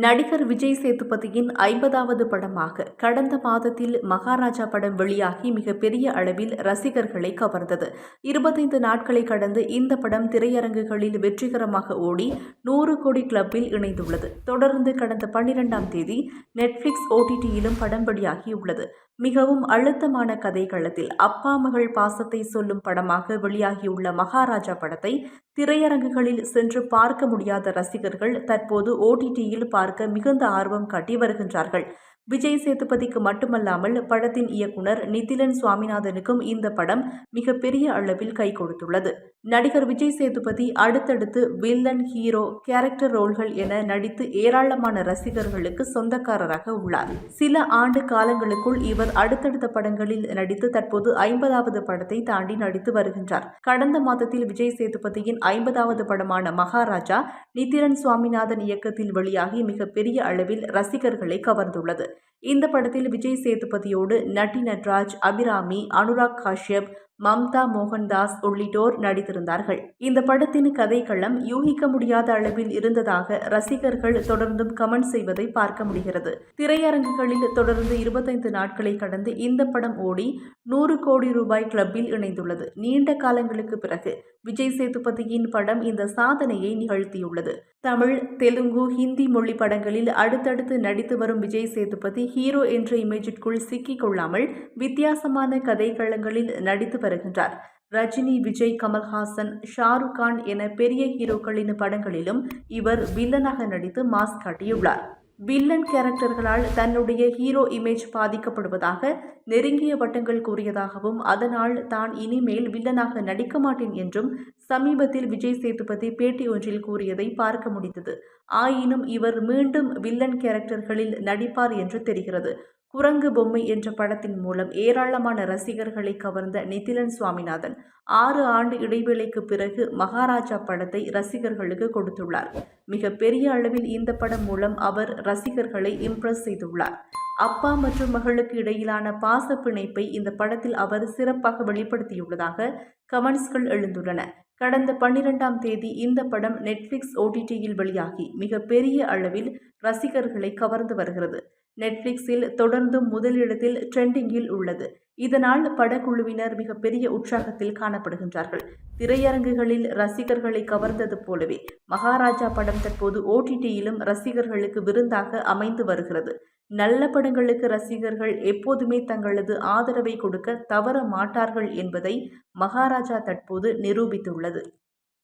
நடிகர் விஜய் சேதுபதியின் ஐம்பதாவது படமாக கடந்த மாதத்தில் மகாராஜா படம் வெளியாகி மிகப்பெரிய அளவில் ரசிகர்களை கவர்ந்தது. இருபத்தைந்து நாட்களை கடந்து இந்த படம் திரையரங்குகளில் வெற்றிகரமாக ஓடி நூறு கோடி கிளப்பில் இணைந்துள்ளது. தொடர்ந்து கடந்த பன்னிரெண்டாம் தேதி நெட்ஃபிளிக்ஸ் ஓடிடியிலும் படம் வெளியாகியுள்ளது. மிகவும் அழுத்தமான கதைகளத்தில் அப்பா மகள் பாசத்தை சொல்லும் படமாக வெளியாகியுள்ள மகாராஜா படத்தை திரையரங்குகளில் சென்று பார்க்க முடியாத ரசிகர்கள் தற்போது ஓடிடியில் பார்க்க மிகுந்த ஆர்வம் காட்டி வருகின்றார்கள். விஜய் சேதுபதிக்கு மட்டுமல்லாமல் படத்தின் இயக்குனர் நிதிலன் சுவாமிநாதனுக்கும் இந்த படம் மிகப்பெரிய அளவில் கை கொடுத்துள்ளது. நடிகர் விஜய் சேதுபதி அடுத்தடுத்து வில்லன் ஹீரோ கேரக்டர் ரோல்கள் என நடித்து ஏராளமான ரசிகர்களுக்கு சொந்தக்காரராக உள்ளார். சில ஆண்டு காலங்களுக்குள் இவர் அடுத்தடுத்த படங்களில் நடித்து தற்போது ஐம்பதாவது படத்தை தாண்டி நடித்து வருகின்றார். கடந்த மாதத்தில் விஜய் சேதுபதியின் ஐம்பதாவது படமான மகாராஜா நித்திரன் சுவாமிநாதன் இயக்கத்தில் வெளியாகி மிகப்பெரிய அளவில் ரசிகர்களை கவர்ந்துள்ளது. இந்த படத்தில் விஜய் சேதுபதியோடு நட்டி நட்ராஜ் அபிராமி அனுராக் காஷ்யப் மம்தா மோகன்தாஸ் உள்ளிட்டோர் நடித்திருந்தார்கள். இந்த படத்தின் கதைக்களம் யூகிக்க முடியாத அளவில் இருந்ததாக ரசிகர்கள் தொடர்ந்தும் கமெண்ட் செய்வதை பார்க்க முடிகிறது. திரையரங்குகளில் தொடர்ந்து இருபத்தைந்து நாட்களை கடந்து இந்த படம் ஓடி நூறு கோடி ரூபாய் கிளப்பில் இணைந்துள்ளது. நீண்ட காலங்களுக்கு பிறகு விஜய் சேதுபதியின் படம் இந்த சாதனையை நிகழ்த்தியுள்ளது. தமிழ் தெலுங்கு ஹிந்தி மொழி படங்களில் அடுத்தடுத்து நடித்து வரும் விஜய் சேதுபதி ஹீரோ என்ற இமேஜிற்குள் சிக்கிக் கொள்ளாமல் வித்தியாசமான கதைக்களங்களில் நடித்து வருகின்றார். ரஜினி விஜய் கமல்ஹாசன் ஷாருக் கான் என பெரிய ஹீரோக்களின் படங்களிலும் இவர் வில்லனாக நடித்து மாஸ் காட்டியுள்ளார். வில்லன் கேரக்டர்களால் தன்னுடைய ஹீரோ இமேஜ் பாதிக்கப்படுவதாக நெருங்கிய வட்டங்கள் கூறியதாகவும் அதனால் தான் இனிமேல் வில்லனாக நடிக்க மாட்டேன் என்றும் சமீபத்தில் விஜய் சேதுபதி பேட்டி ஒன்றில் கூறியதை பார்க்க முடிந்தது. ஆயினும் இவர் மீண்டும் வில்லன் கேரக்டர்களில் நடிப்பார் என்று தெரிகிறது. குரங்கு பொம்மை என்ற படத்தின் மூலம் ஏராளமான ரசிகர்களை கவர்ந்த நிதிலன் சுவாமிநாதன் ஆறு ஆண்டு இடைவேளைக்கு பிறகு மகாராஜா படத்தை ரசிகர்களுக்கு கொடுத்துள்ளார். மிக பெரிய அளவில் இந்த படம் மூலம் அவர் ரசிகர்களை இம்ப்ரெஸ் செய்துள்ளார். அப்பா மற்றும் மகளுக்கு இடையிலான பாச பிணைப்பை இந்த படத்தில் அவர் சிறப்பாக வெளிப்படுத்தியுள்ளதாக கமெண்ட்ஸ்கள் எழுந்துள்ளன. கடந்த பன்னிரெண்டாம் தேதி இந்த படம் நெட்ஃப்ளிக்ஸ் ஓடிடியில் வெளியாகி மிக பெரிய அளவில் ரசிகர்களை கவர்ந்து வருகிறது. நெட்ஃப்ளிக்ஸில் தொடர்ந்தும் முதலிடத்தில் ட்ரெண்டிங்கில் உள்ளது. இதனால் படக்குழுவினர் மிகப்பெரிய உற்சாகத்தில் காணப்படுகின்றார்கள். திரையரங்குகளில் ரசிகர்களை கவர்ந்தது போலவே மகாராஜா படம் தற்போது ஓடிடியிலும் ரசிகர்களுக்கு விருந்தாக அமைந்து வருகிறது. நல்ல படங்களுக்கு ரசிகர்கள் எப்போதுமே தங்களது ஆதரவை கொடுக்க தவற மாட்டார்கள் என்பதை மகாராஜா தற்போது நிரூபித்துள்ளது. நல்லது